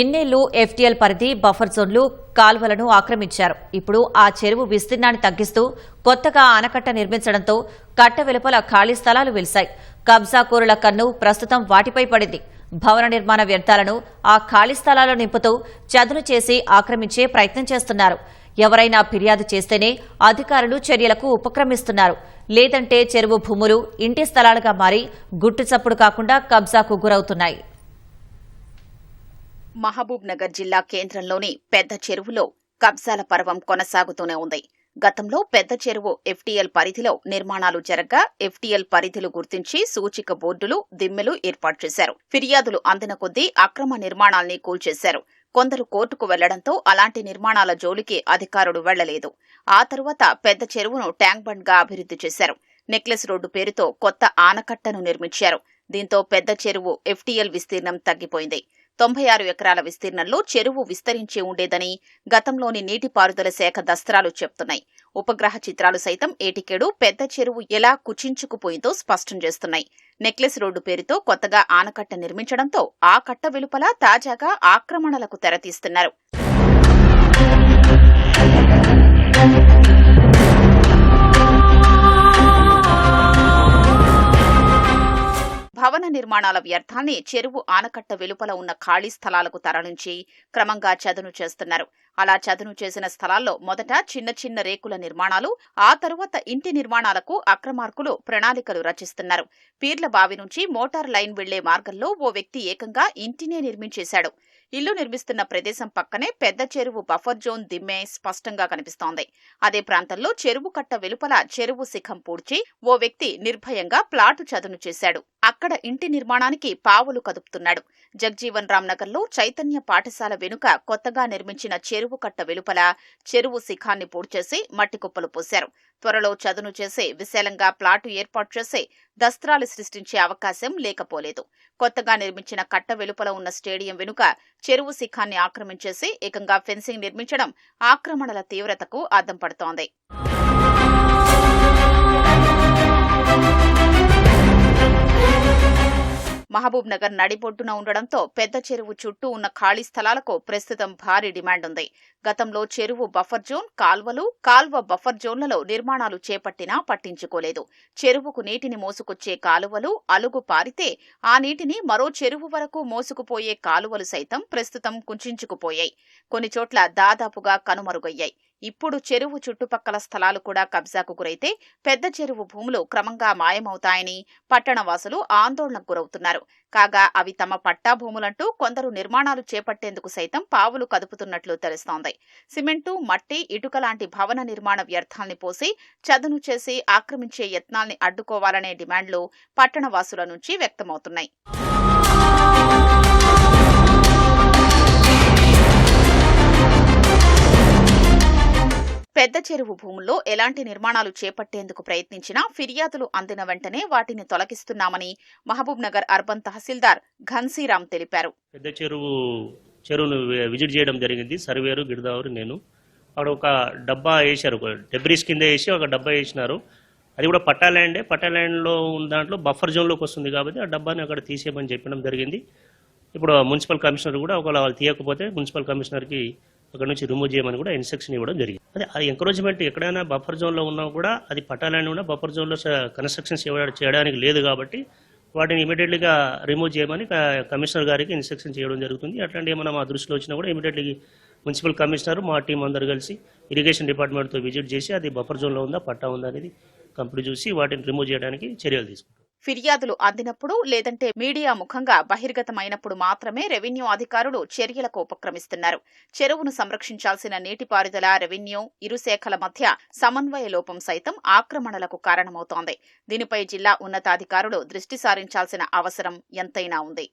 ఇన్నేళ్ళు ఎఫ్టీఎల్ పరిధి బఫర్ జోన్లు కాల్వలను ఆక్రమించారు. ఇప్పుడు ఆ చెరువు విస్తీర్ణాన్ని తగ్గిస్తూ కొత్తగా ఆనకట్ట నిర్మించడంతో కట్ట వెలుపల ఖాళీ స్థలాలు వెలిశాయి. కబ్జాకోరుల కన్ను ప్రస్తుతం వాటిపై పడింది. భవన నిర్మాణ వ్యర్థాలను ఆ ఖాళీ స్థలాల్లో నింపుతూ చదును చేసి ఆక్రమించే ప్రయత్నం చేస్తున్నారు. ఎవరైనా ఫిర్యాదు చేస్తేనే అధికారులు చర్యలకు ఉపక్రమిస్తున్నారు. లేదంటే చెరువు భూములు ఇంటి స్థలాలుగా మారి గుట్టు చప్పుడు కాకుండా కబ్జాకు గురవుతున్నాయి. మహబూబ్ నగర్ జిల్లా కేంద్రంలోని పెద్ద చెరువులో కబ్జాల పర్వం కొనసాగుతూనే ఉంది. గతంలో పెద్ద చెరువు ఎఫ్టీఎల్ పరిధిలో నిర్మాణాలు జరగ్గా ఎఫ్టీఎల్ పరిధులు గుర్తించి సూచిక బోర్డులు దిమ్మెలు ఏర్పాటు చేశారు. ఫిర్యాదులు అందిన కొద్దీ అక్రమ నిర్మాణాల్ని కూల్చేశారు. కొందరు కోర్టుకు వెళ్ళడంతో అలాంటి నిర్మాణాల జోలికి అధికారులు వెళ్ళలేదు. ఆ తరువాత పెద్ద చెరువును ట్యాంక్ బండ్గా అభివృద్ధి చేశారు. నెక్లెస్ రోడ్డు పేరుతో కొత్త ఆనకట్టను నిర్మించారు. దీంతో పెద్ద చెరువు ఎఫ్టీఎల్ విస్తీర్ణం తగ్గిపోయింది. తొంభై ఆరు ఎకరాల విస్తీర్ణంలో చెరువు విస్తరించి ఉండేదని గతంలోని నీటిపారుదల శాఖ దస్త్రాలు చెప్తున్నాయి. ఉపగ్రహ చిత్రాలు సైతం ఏటికేడు పెద్ద చెరువు ఎలా కుచించుకుపోయిందో స్పష్టం చేస్తున్నాయి. నెక్లెస్ రోడ్డు పేరుతో కొత్తగా ఆనకట్ట నిర్మించడంతో ఆ కట్ట వెలుపల తాజాగా ఆక్రమణలకు తెరతీస్తున్నారు. నిర్మాణాల వ్యర్థాన్ని చెరువు ఆనకట్ట వెలుపల ఉన్న ఖాళీ స్థలాలకు తరలించి క్రమంగా చదును చేస్తున్నారు. అలా చదును చేసిన స్థలాల్లో మొదట చిన్న చిన్న రేకుల నిర్మాణాలు ఆ తరువాత ఇంటి నిర్మాణాలకు అక్రమార్కులు ప్రణాళికలు రచిస్తున్నారు. పీర్ల బావి నుంచి మోటార్ లైన్ వెళ్ళే మార్గంలో ఓ వ్యక్తి ఏకంగా ఇంటినే నిర్మించేశాడు. ఇల్లు నిర్మిస్తున్న ప్రదేశం పక్కనే పెద్ద చెరువు బఫర్ జోన్ దిమ్మే స్పష్టంగా కనిపిస్తోంది. అదే ప్రాంతంలో చెరువు కట్ట వెలుపల చెరువు శిఖం పూడ్చి ఓ వ్యక్తి నిర్భయంగా ప్లాటు చదును చేశాడు. అక్కడ ఇంటి నిర్మాణానికి పావులు కదుపుతున్నాడు. జగ్జీవన్ రామ్ నగర్లో చైతన్య పాఠశాల వెనుక కొత్తగా నిర్మించిన చెరువు కట్ట వెలుపల చెరువు శిఖాన్ని పూడ్చేసి మట్టి కుప్పలు పోశారు. త్వరలో చదును చేసి విశాలంగా ప్లాటు ఏర్పాటు చేసి దస్త్రాలు సృష్టించే అవకాశం లేకపోలేదు. కొత్తగా నిర్మించిన కట్ట వెలుపల ఉన్న స్టేడియం వెనుక చెరువు శిఖాన్ని ఆక్రమించేసి ఏకంగా ఫెన్సింగ్ నిర్మించడం ఆక్రమణల తీవ్రతకు అద్దం పడుతోంది. మహబూబ్ నగర్ నడిబొడ్డున ఉండడంతో పెద్ద చెరువు చుట్టూ ఉన్న ఖాళీ స్థలాలకు ప్రస్తుతం భారీ డిమాండ్ ఉంది గతంలో చెరువు బఫర్ జోన్ కాల్వలు కాల్వ బఫర్ జోన్లలో నిర్మాణాలు చేపట్టినా పట్టించుకోలేదు. చెరువుకు నీటిని మోసుకొచ్చే కాలువలు అలుగు పారితే ఆ నీటిని మరో చెరువు వరకు మోసుకుపోయే కాలువలు సైతం ప్రస్తుతం కుంచుకుపోయాయి కొన్ని చోట్ల దాదాపుగా కనుమరుగయ్యాయి. ఇప్పుడు చెరువు చుట్టుపక్కల స్థలాలు కూడా కబ్జాకు గురైతే పెద్ద చెరువు భూములు క్రమంగా మాయమవుతాయని పట్టణవాసులు ఆందోళనకు గురవుతున్నారు. కాగా అవి తమ పట్టా భూములంటూ కొందరు నిర్మాణాలు చేపట్టేందుకు సైతం పావులు కదుపుతున్నట్లు తెలుస్తోంది. సిమెంటు మట్టి ఇటుక లాంటి భవన నిర్మాణ వ్యర్థాల్ని పోసి చదును చేసి ఆక్రమించే యత్నాల్ని అడ్డుకోవాలనే డిమాండ్లు పట్టణవాసుల నుంచి వ్యక్తమవుతున్నాయి. పెద్ద చెరువు భూముల్లో ఎలాంటి నిర్మాణాలు చేపట్టేందుకు ప్రయత్నించినా ఫిర్యాదులు అందిన వెంటనే వాటిని తొలగిస్తున్నామని మహబూబ్ నగర్ అర్బన్ తహసీల్దార్ ఘన్సీరామ్ తెలిపారు. పెద్ద చెరువు చెరువును విజిట్ చేయడం జరిగింది. సర్వేరు గిరిదావరు నేను. అక్కడ ఒక డబ్బా వేశారు. డెబ్రీస్ కింద వేసి ఒక డబ్బా వేసినారు. అది కూడా పట్టా ల్యాండే. పట్టా ల్యాండ్లో ఉన్న దాంట్లో బఫర్ జోన్లోకి వస్తుంది కాబట్టి ఆ డబ్బాని అక్కడ తీసేయమని చెప్పడం జరిగింది. ఇప్పుడు మున్సిపల్ కమిషనర్ కూడా ఒకవేళ వాళ్ళు తీయకపోతే మున్సిపల్ కమిషనర్కి అక్కడ నుంచి రిమూవ్ చేయమని కూడా ఇన్స్ట్రక్షన్ ఇవ్వడం జరిగింది. అదే ఆ ఎంకరేజ్మెంట్ ఎక్కడైనా బఫర్ జోన్లో ఉన్నా కూడా అది పట్టాలని కూడా బఫర్ జోన్లో కన్స్ట్రక్షన్స్ చేయడానికి లేదు కాబట్టి వాటిని ఇమీడియట్లీగా రిమూవ్ చేయమని కమిషనర్ గారికి ఇన్స్ట్రక్షన్ చేయడం జరుగుతుంది. అట్లాంటి ఏమైనా మా దృష్టిలో వచ్చినా కూడా ఇమీడియట్లీ మున్సిపల్ కమిషనర్ మా టీం అందరు కలిసి ఇరిగేషన్ డిపార్ట్మెంట్తో విజిట్ చేసి అది బఫర్ జోన్లో ఉందా పట్టా ఉందా అనేది కంప్లీట్ చూసి వాటిని రిమూవ్ చేయడానికి చర్యలు తీసుకుంటాం. ఫిర్యాదులు అందినప్పుడు లేదంటే మీడియా ముఖంగా బహిర్గతమైనప్పుడు మాత్రమే రెవెన్యూ అధికారులు చర్యలకు ఉపక్రమిస్తున్నారు. చెరువును సంరక్షించాల్సిన నీటిపారుదల రెవెన్యూ ఇరు శాఖల మధ్య సమన్వయ లోపం సైతం ఆక్రమణలకు కారణమవుతోంది. దీనిపై జిల్లా ఉన్నతాధికారులు దృష్టి సారించాల్సిన అవసరం ఎంతైనా ఉంది.